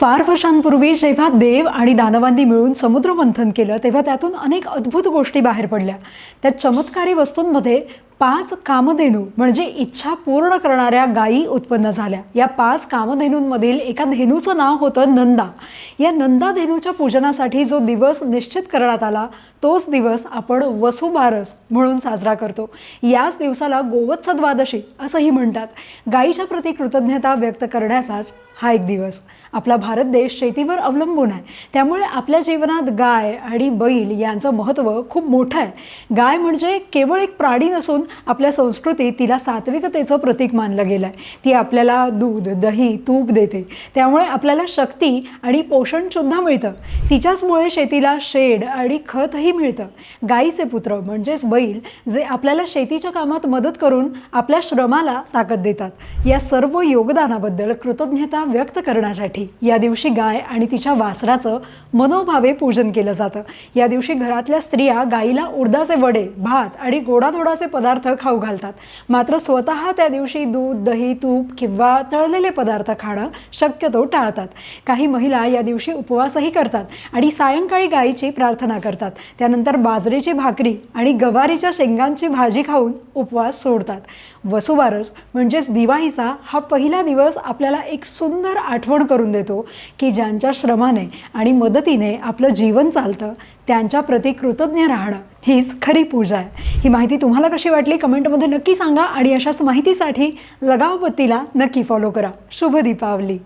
फार वर्षांपूर्वी जेव्हा देव आणि दानवांनी मिळून समुद्र मंथन केलं तेव्हा त्यातून अनेक अद्भुत गोष्टी बाहेर पडल्या. त्या चमत्कारी वस्तूंमध्ये पाच कामधेनू म्हणजे इच्छा पूर्ण करणाऱ्या गायी उत्पन्न झाल्या. या पाच कामधेनूंमधील एका धेनूचं नाव होतं नंदा. या नंदा धेनूच्या पूजनासाठी जो दिवस निश्चित करण्यात आला तोच दिवस आपण वसुबारस म्हणून साजरा करतो. याच दिवसाला गोवत्स द्वादशी असंही म्हणतात. गायीच्या प्रती कृतज्ञता व्यक्त करण्याचाच हा एक दिवस. आपला भारत देश शेतीवर अवलंबून आहे. त्यामुळे आपल्या जीवनात गाय आणि बैल यांचं महत्त्व खूप मोठं आहे. गाय म्हणजे केवळ एक प्राणी नसून आपल्या संस्कृतीत तिला सात्विकतेचं प्रतीक मानलं गेलं आहे ती आपल्याला दूध दही तूप देते. त्यामुळे आपल्याला शक्ती आणि पोषणसुद्धा मिळतं. तिच्याचमुळे शेतीला शेड आणि खतही मिळतं. गाईचे पुत्र म्हणजेच बैल जे आपल्याला शेतीच्या कामात मदत करून आपल्या श्रमाला ताकद देतात. या सर्व योगदानाबद्दल कृतज्ञता व्यक्त करण्यासाठी या दिवशी गाय आणि तिच्या वासराचं मनोभावे पूजन केलं जातं. या दिवशी घरातल्या स्त्रिया गाईला उडदाचे वडे भात आणि गोडाधोडाचे पदार्थ खाऊ घालतात. मात्र स्वतः त्या दिवशी दूध दही तूप किंवा तळलेले पदार्थ खाणं शक्यतो टाळतात. काही महिला या दिवशी उपवासही करतात आणि सायंकाळी गायीची प्रार्थना करतात. त्यानंतर बाजरीची भाकरी आणि गवारीच्या शेंगांची भाजी खाऊन उपवास सोडतात. वसुबारस म्हणजेच दिवाळीचा हा पहिला दिवस आपल्याला एक सुंदर आठवण करून देतो की ज्यांच्या श्रमाने आणि मदतीने आपलं जीवन चालतं त्यांच्या प्रती कृतज्ञ राहणं हीच खरी पूजा आहे. ही माहिती तुम्हाला कशी वाटली कमेंटमध्ये नक्की सांगा आणि अशाच माहितीसाठी लगावपतीला नक्की फॉलो करा. शुभ दीपावली.